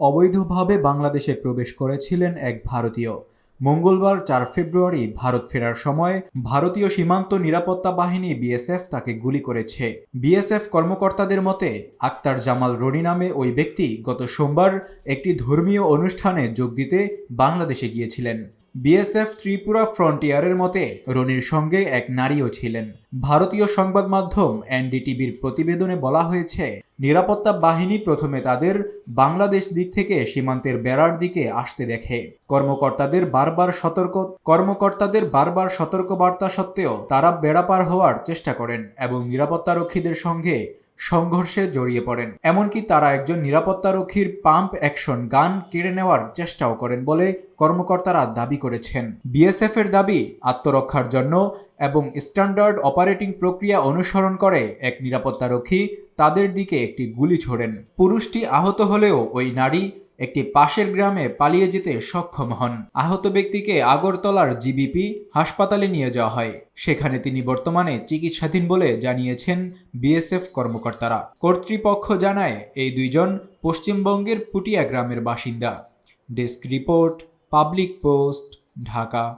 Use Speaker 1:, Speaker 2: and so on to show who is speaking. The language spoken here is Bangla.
Speaker 1: অবৈধভাবে বাংলাদেশে প্রবেশ করেছিলেন এক ভারতীয়। মঙ্গলবার চার ফেব্রুয়ারি ভারত ফেরার সময় ভারতীয় সীমান্ত নিরাপত্তা বাহিনী বিএসএফ তাকে গুলি করেছে। বিএসএফ কর্মকর্তাদের মতে, আক্তার জামাল রনি নামে ওই ব্যক্তি গত সোমবার একটি ধর্মীয় অনুষ্ঠানে যোগ দিতে বাংলাদেশে গিয়েছিলেন। বিএসএফ ত্রিপুরা ফ্রন্টিয়ারের মতে, রনির সঙ্গে এক নারীও ছিলেন। ভারতীয় সংবাদ মাধ্যম এনডিটিভির প্রতিবেদনে বলা হয়েছে নিরাপত্তা বাহিনী প্রথমে তাদের বাংলাদেশ দিক থেকে সীমান্তের বেড়ার দিকে আসতে দেখে। কর্মকর্তাদের বারবার সতর্ক, কর্মকর্তাদের বারবার সতর্ক বার্তা সত্ত্বেও তারা বেড়া পার হওয়ার চেষ্টা করেন এবং নিরাপত্তারক্ষীদের সঙ্গে সংঘর্ষে জড়িয়ে পড়েন। এমনকি তারা একজন নিরাপত্তারক্ষীর পাম্প অ্যাকশন গান কেড়ে নেওয়ার চেষ্টাও করেন বলে কর্মকর্তারা দাবি করেছেন। বিএসএফ এর দাবি, আত্মরক্ষার জন্য এবং স্ট্যান্ডার্ড অপারেটিং প্রক্রিয়া অনুসরণ করে এক নিরাপত্তারক্ষী তাদের দিকে একটি গুলি ছোড়েন। পুরুষটি আহত হলেও ওই নারী একটি পাশের গ্রামে পালিয়ে যেতে সক্ষম হন। আহত ব্যক্তিকে আগরতলার জিবিপি হাসপাতালে নিয়ে যাওয়া হয়। সেখানে তিনি বর্তমানে চিকিৎসাধীন বলে জানিয়েছেন বিএসএফ কর্মকর্তারা। কর্তৃপক্ষ জানায়, এই দুইজন পশ্চিমবঙ্গের পুটিয়া গ্রামের বাসিন্দা। Desk report, public post, Dhaka.